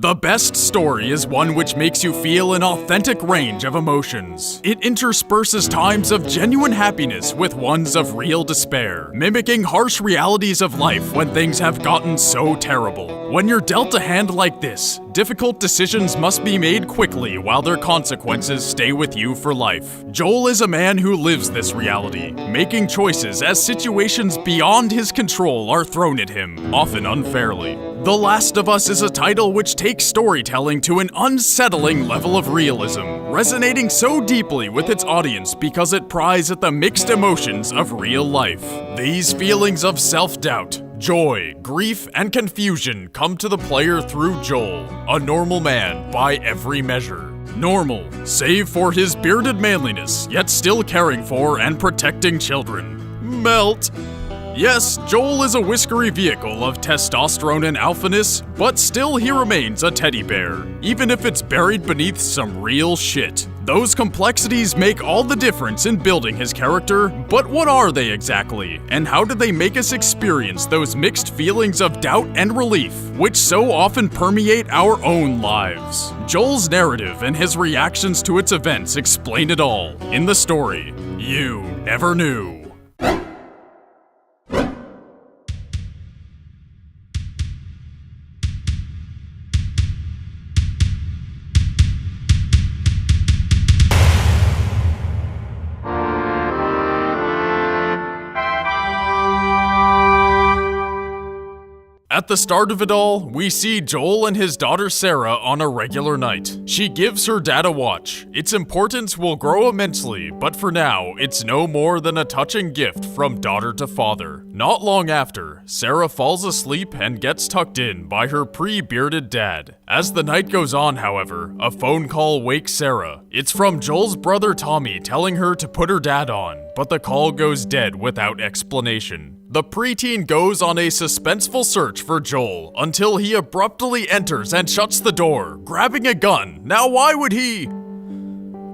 The best story is one which makes you feel an authentic range of emotions. It intersperses times of genuine happiness with ones of real despair, mimicking harsh realities of life when things have gotten so terrible. When you're dealt a hand like this, difficult decisions must be made quickly while their consequences stay with you for life. Joel is a man who lives this reality, making choices as situations beyond his control are thrown at him, often unfairly. The Last of Us is a title which takes storytelling to an unsettling level of realism, resonating so deeply with its audience because it pries at the mixed emotions of real life. These feelings of self doubt, joy, grief, and confusion come to the player through Joel, a normal man by every measure. Normal, save for his bearded manliness, yet still caring for and protecting children. Melt. Yes, Joel is a whiskery vehicle of testosterone and alphaness, but still he remains a teddy bear, even if it's buried beneath some real shit. Those complexities make all the difference in building his character, but what are they exactly? And how do they make us experience those mixed feelings of doubt and relief, which so often permeate our own lives? Joel's narrative and his reactions to its events explain it all in the story You Never Knew. At the start of it all, we see Joel and his daughter Sarah on a regular night. She gives her dad a watch. Its importance will grow immensely, but for now, it's no more than a touching gift from daughter to father. Not long after, Sarah falls asleep and gets tucked in by her pre bearded dad. As the night goes on, however, a phone call wakes Sarah. It's from Joel's brother Tommy telling her to put her dad on, but the call goes dead without explanation. The preteen goes on a suspenseful search for Joel until he abruptly enters and shuts the door, grabbing a gun. Now, why would he?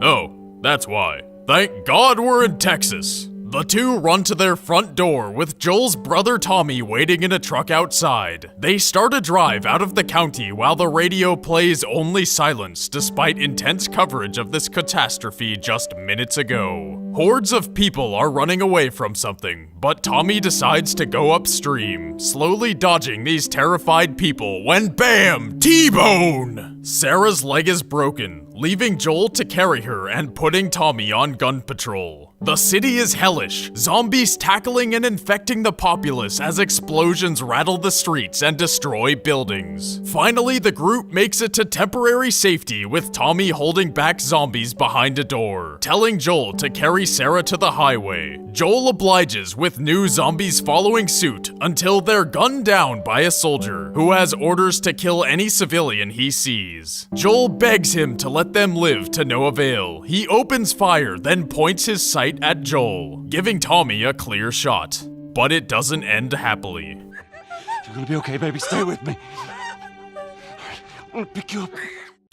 Oh, that's why. Thank God we're in Texas. The two run to their front door with Joel's brother Tommy waiting in a truck outside. They start a drive out of the county while the radio plays only silence despite intense coverage of this catastrophe just minutes ago. Hordes of people are running away from something, but Tommy decides to go upstream, slowly dodging these terrified people when BAM! T-Bone! Sarah's leg is broken, leaving Joel to carry her and putting Tommy on gun patrol. The city is hellish, zombies tackling and infecting the populace as explosions rattle the streets and destroy buildings. Finally, the group makes it to temporary safety with Tommy holding back zombies behind a door, telling Joel to carry Sarah to the highway. Joel obliges with new zombies following suit until they're gunned down by a soldier who has orders to kill any civilian he sees. Joel begs him to let them live to no avail. He opens fire, then points his sight at Joel, giving Tommy a clear shot. But it doesn't end happily. You're gonna be okay, baby. Stay with me. I'm gonna pick you up.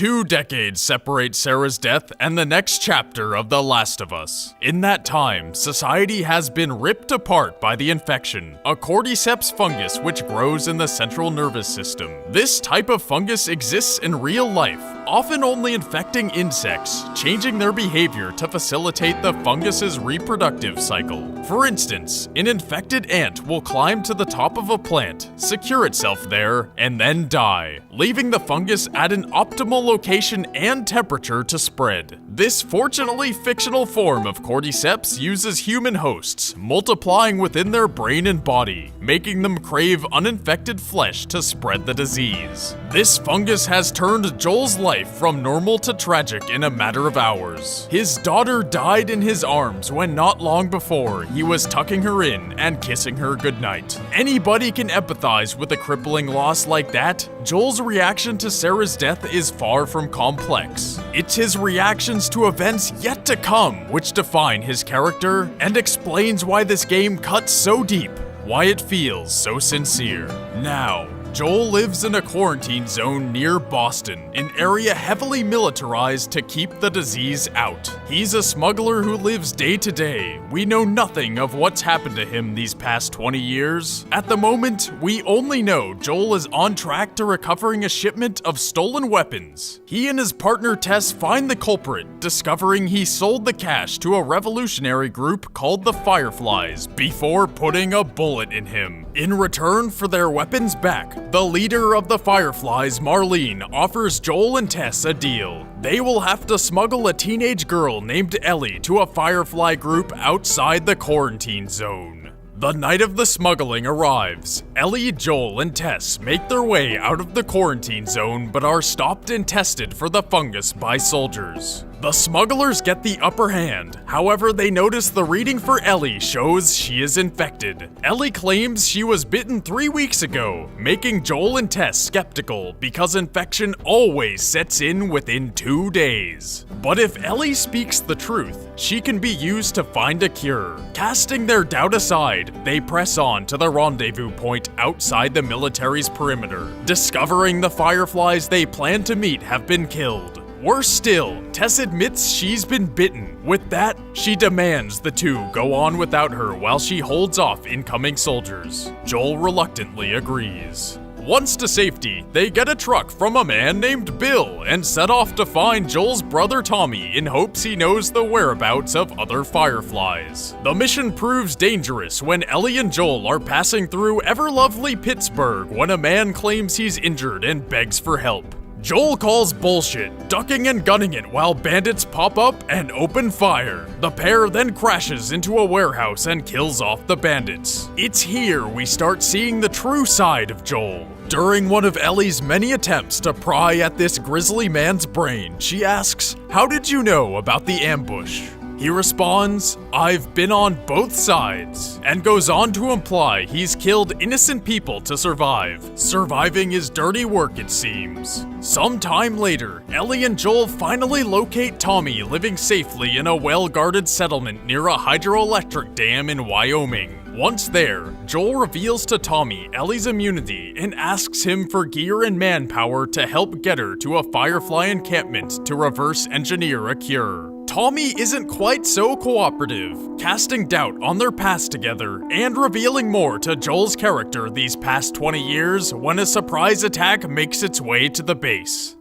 Two decades separate Sarah's death and the next chapter of The Last of Us. In that time, society has been ripped apart by the infection, a cordyceps fungus which grows in the central nervous system. This type of fungus exists in real life, often only infecting insects, changing their behavior to facilitate the fungus's reproductive cycle. For instance, an infected ant will climb to the top of a plant, secure itself there, and then die, leaving the fungus at an optimal location and temperature to spread. This fortunately fictional form of cordyceps uses human hosts, multiplying within their brain and body, making them crave uninfected flesh to spread the disease. This fungus has turned Joel's life from normal to tragic in a matter of hours. His daughter died in his arms when not long before he was tucking her in and kissing her goodnight. Anybody can empathize with a crippling loss like that. Joel's reaction to Sarah's death is far from complex. It's his reactions to events yet to come which define his character and explains why this game cuts so deep, why it feels so sincere. Now, Joel lives in a quarantine zone near Boston, an area heavily militarized to keep the disease out. He's a smuggler who lives day to day. We know nothing of what's happened to him these past 20 years. At the moment, we only know Joel is on track to recovering a shipment of stolen weapons. He and his partner Tess find the culprit, discovering he sold the cash to a revolutionary group called the Fireflies before putting a bullet in him. In return for their weapons back, the leader of the Fireflies, Marlene, offers Joel and Tess a deal. They will have to smuggle a teenage girl named Ellie to a Firefly group outside the quarantine zone. The night of the smuggling arrives. Ellie, Joel, and Tess make their way out of the quarantine zone but are stopped and tested for the fungus by soldiers. The smugglers get the upper hand. However, they notice the reading for Ellie shows she is infected. Ellie claims she was bitten three weeks ago, making Joel and Tess skeptical because infection always sets in within two days. But if Ellie speaks the truth, she can be used to find a cure. Casting their doubt aside, they press on to the rendezvous point outside the military's perimeter. Discovering the fireflies they plan to meet have been killed. Worse still, Tess admits she's been bitten. With that, she demands the two go on without her while she holds off incoming soldiers. Joel reluctantly agrees. Once to safety, they get a truck from a man named Bill and set off to find Joel's brother Tommy in hopes he knows the whereabouts of other fireflies. The mission proves dangerous when Ellie and Joel are passing through ever lovely Pittsburgh when a man claims he's injured and begs for help. Joel calls bullshit, ducking and gunning it while bandits pop up and open fire. The pair then crashes into a warehouse and kills off the bandits. It's here we start seeing the true side of Joel. During one of Ellie's many attempts to pry at this grisly man's brain, she asks, How did you know about the ambush? He responds, I've been on both sides, and goes on to imply he's killed innocent people to survive. Surviving is dirty work, it seems. Sometime later, Ellie and Joel finally locate Tommy living safely in a well guarded settlement near a hydroelectric dam in Wyoming. Once there, Joel reveals to Tommy Ellie's immunity and asks him for gear and manpower to help get her to a Firefly encampment to reverse engineer a cure. Tommy isn't quite so cooperative, casting doubt on their past together and revealing more to Joel's character these past 20 years when a surprise attack makes its way to the base.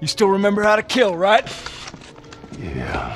You still remember how to kill, right? Yeah.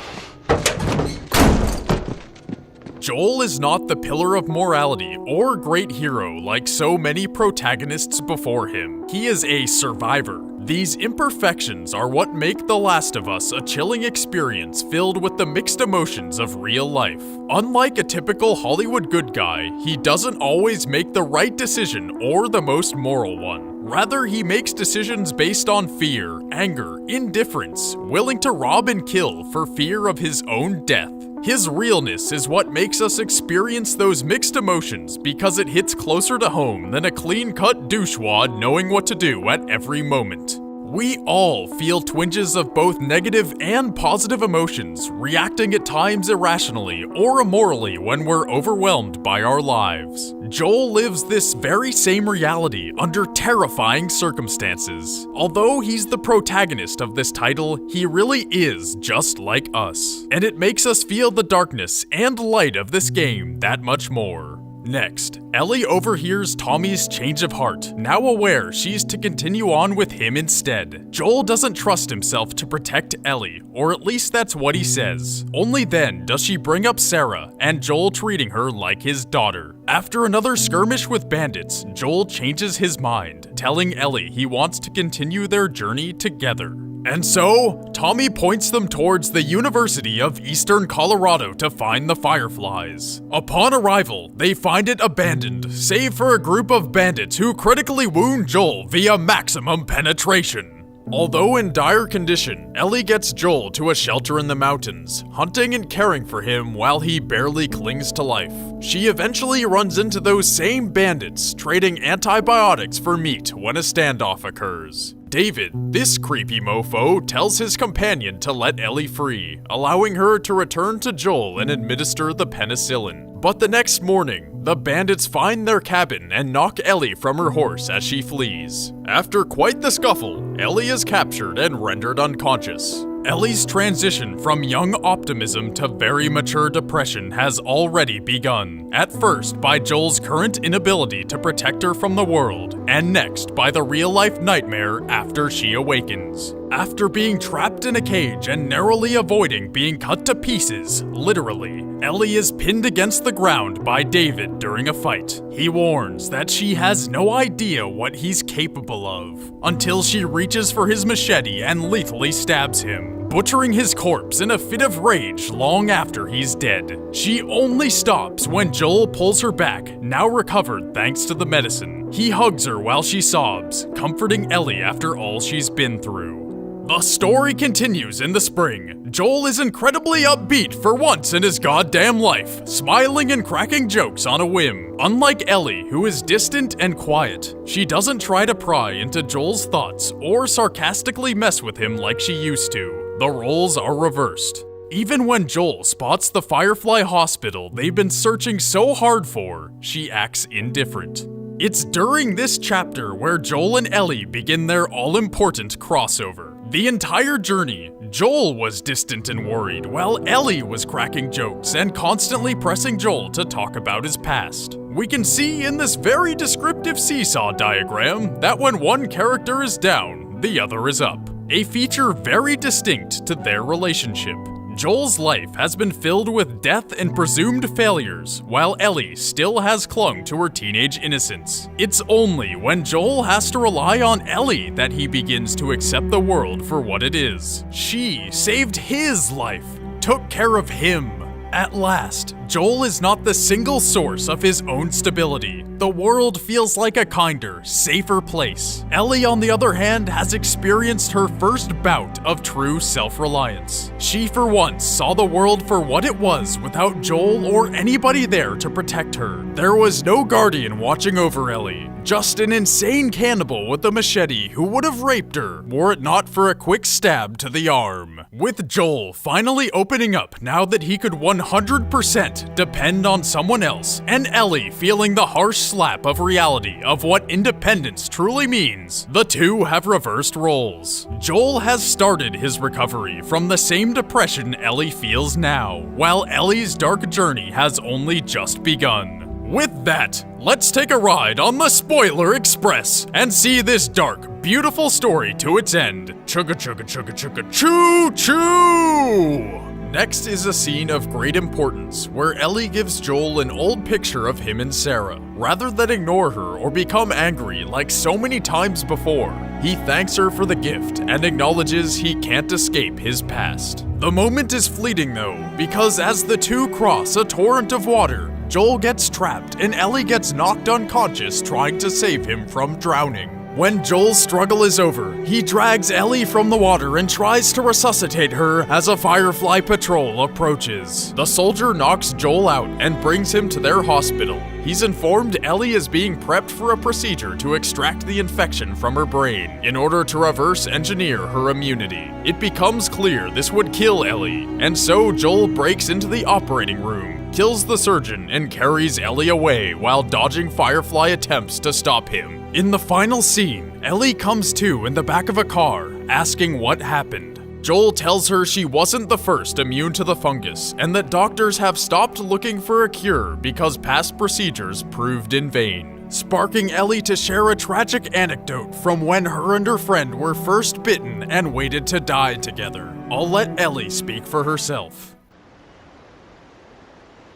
Joel is not the pillar of morality or great hero like so many protagonists before him. He is a survivor. These imperfections are what make The Last of Us a chilling experience filled with the mixed emotions of real life. Unlike a typical Hollywood good guy, he doesn't always make the right decision or the most moral one. Rather, he makes decisions based on fear, anger, indifference, willing to rob and kill for fear of his own death. His realness is what makes us experience those mixed emotions because it hits closer to home than a clean cut douchewad knowing what to do at every moment. We all feel twinges of both negative and positive emotions, reacting at times irrationally or immorally when we're overwhelmed by our lives. Joel lives this very same reality under terrifying circumstances. Although he's the protagonist of this title, he really is just like us. And it makes us feel the darkness and light of this game that much more. Next, Ellie overhears Tommy's change of heart, now aware she's to continue on with him instead. Joel doesn't trust himself to protect Ellie, or at least that's what he says. Only then does she bring up Sarah, and Joel treating her like his daughter. After another skirmish with bandits, Joel changes his mind, telling Ellie he wants to continue their journey together. And so, Tommy points them towards the University of Eastern Colorado to find the Fireflies. Upon arrival, they find it abandoned, save for a group of bandits who critically wound Joel via maximum penetration. Although in dire condition, Ellie gets Joel to a shelter in the mountains, hunting and caring for him while he barely clings to life. She eventually runs into those same bandits, trading antibiotics for meat when a standoff occurs. David, this creepy mofo, tells his companion to let Ellie free, allowing her to return to Joel and administer the penicillin. But the next morning, The bandits find their cabin and knock Ellie from her horse as she flees. After quite the scuffle, Ellie is captured and rendered unconscious. Ellie's transition from young optimism to very mature depression has already begun. At first, by Joel's current inability to protect her from the world, and next by the real life nightmare after she awakens. After being trapped in a cage and narrowly avoiding being cut to pieces, literally, Ellie is pinned against the ground by David during a fight. He warns that she has no idea what he's capable of until she reaches for his machete and lethally stabs him, butchering his corpse in a fit of rage long after he's dead. She only stops when Joel pulls her back, now recovered thanks to the medicine. He hugs her while she sobs, comforting Ellie after all she's been through. The story continues in the spring. Joel is incredibly upbeat for once in his goddamn life, smiling and cracking jokes on a whim. Unlike Ellie, who is distant and quiet, she doesn't try to pry into Joel's thoughts or sarcastically mess with him like she used to. The roles are reversed. Even when Joel spots the Firefly Hospital they've been searching so hard for, she acts indifferent. It's during this chapter where Joel and Ellie begin their all important crossover. The entire journey, Joel was distant and worried, while Ellie was cracking jokes and constantly pressing Joel to talk about his past. We can see in this very descriptive seesaw diagram that when one character is down, the other is up. A feature very distinct to their relationship. Joel's life has been filled with death and presumed failures, while Ellie still has clung to her teenage innocence. It's only when Joel has to rely on Ellie that he begins to accept the world for what it is. She saved his life, took care of him. At last, Joel is not the single source of his own stability. The world feels like a kinder, safer place. Ellie, on the other hand, has experienced her first bout of true self reliance. She, for once, saw the world for what it was without Joel or anybody there to protect her. There was no guardian watching over Ellie, just an insane cannibal with a machete who would have raped her were it not for a quick stab to the arm. With Joel finally opening up now that he could 100% depend on someone else, and Ellie feeling the harsh slap of reality of what independence truly means, the two have reversed roles. Joel has started his recovery from the same depression Ellie feels now, while Ellie's dark journey has only just begun. With that, let's take a ride on the Spoiler Express and see this dark, beautiful story to its end. Chugga chugga chugga chugga choo choo! Next is a scene of great importance where Ellie gives Joel an old picture of him and Sarah. Rather than ignore her or become angry like so many times before, he thanks her for the gift and acknowledges he can't escape his past. The moment is fleeting though, because as the two cross a torrent of water, Joel gets trapped and Ellie gets knocked unconscious trying to save him from drowning. When Joel's struggle is over, he drags Ellie from the water and tries to resuscitate her as a Firefly patrol approaches. The soldier knocks Joel out and brings him to their hospital. He's informed Ellie is being prepped for a procedure to extract the infection from her brain in order to reverse engineer her immunity. It becomes clear this would kill Ellie, and so Joel breaks into the operating room kills the surgeon, and carries Ellie away while dodging Firefly attempts to stop him. In the final scene, Ellie comes to in the back of a car, asking what happened. Joel tells her she wasn't the first immune to the fungus, and that doctors have stopped looking for a cure because past procedures proved in vain. Sparking Ellie to share a tragic anecdote from when her and her friend were first bitten and waited to die together. I'll let Ellie speak for herself.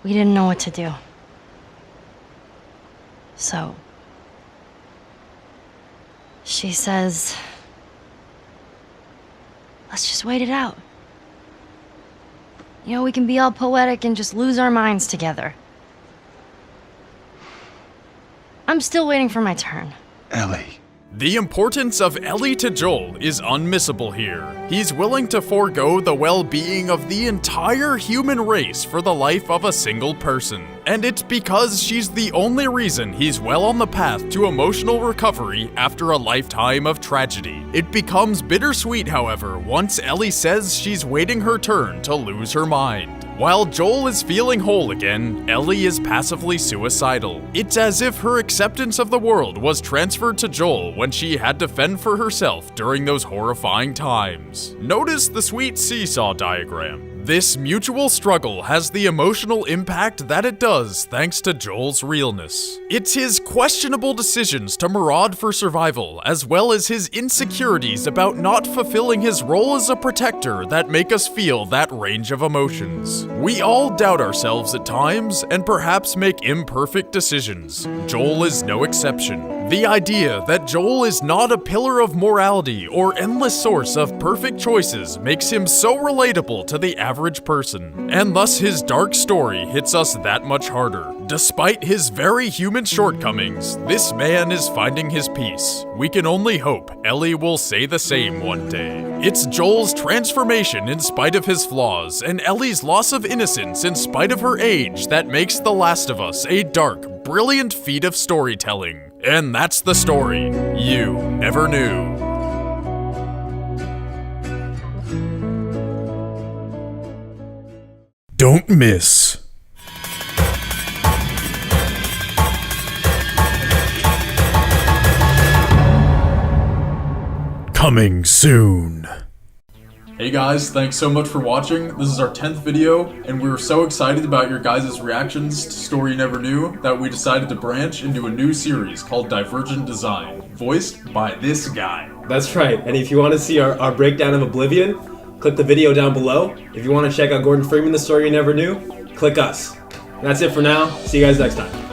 We didn't know what to do. So. She says. Let's just wait it out. You know, we can be all poetic and just lose our minds together. I'm still waiting for my turn. Ellie. The importance of Ellie to Joel is unmissable here. He's willing to forego the well being of the entire human race for the life of a single person. And it's because she's the only reason he's well on the path to emotional recovery after a lifetime of tragedy. It becomes bittersweet, however, once Ellie says she's waiting her turn to lose her mind. While Joel is feeling whole again, Ellie is passively suicidal. It's as if her acceptance of the world was transferred to Joel when she had to fend for herself during those horrifying times. Notice the sweet seesaw diagram. This mutual struggle has the emotional impact that it does thanks to Joel's realness. It's his questionable decisions to maraud for survival, as well as his insecurities about not fulfilling his role as a protector that make us feel that range of emotions. We all doubt ourselves at times and perhaps make imperfect decisions. Joel is no exception. The idea that Joel is not a pillar of morality or endless source of perfect choices makes him so relatable to the average person, and thus his dark story hits us that much harder. Despite his very human shortcomings, this man is finding his peace. We can only hope Ellie will say the same one day. It's Joel's transformation in spite of his flaws, and Ellie's loss of innocence in spite of her age that makes The Last of Us a dark, brilliant feat of storytelling. And that's the story you never knew. Don't miss. Coming soon. Hey guys, thanks so much for watching. This is our 10th video, and we were so excited about your guys' reactions to Story You Never Knew that we decided to branch into a new series called Divergent Design, voiced by this guy. That's right. And if you want to see our, our breakdown of Oblivion, click the video down below. If you want to check out Gordon Freeman, The Story You Never Knew, click us. That's it for now. See you guys next time.